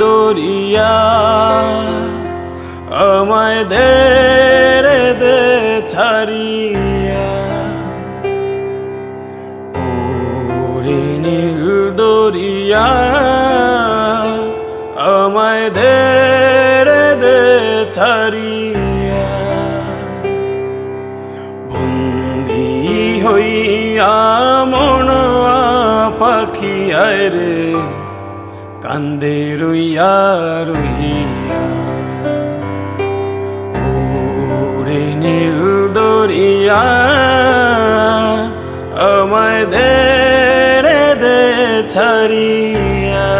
দরিয়া আমায় দে রে দে আমায় দে দে, ছাড়িয়া। বন্দি হইয়া মনোয়া পাখি রে, কান্দে রইয়া রইয়া নীল দরিয়া, আমায় দে ছাড়িয়া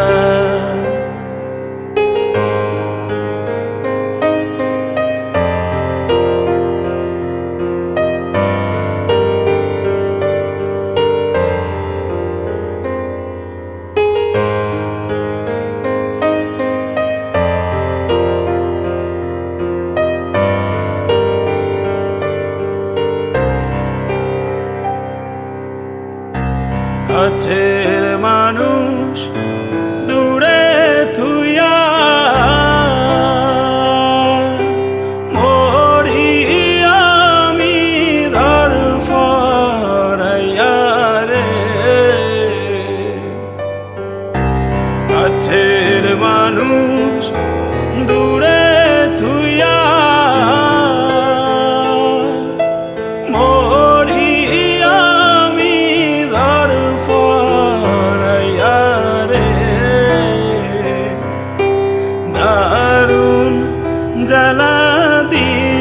কাছের মানুষ দূরে থুইয়া মরি আমি ধর ফরাইয়া রে। মানুষ জ্বালা দিবানিসি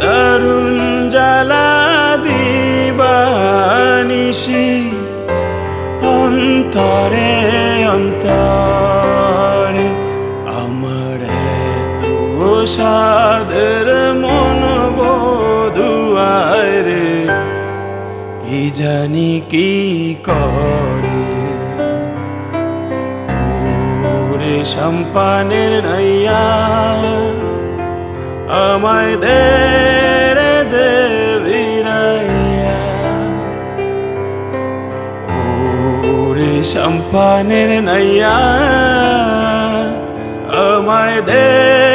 দারুণ জ্বালা দিবানিসি অন্তরে অন্তরে আমার তো সাদের মন বধুয়ায় রে, কি জানি কি করে। সম্পানের নাইয়া। আমায় দে রে দে ভিড়াইয়া ওরে সম্পানের নাইয়া আমায় দে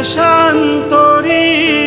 দেশান্তরী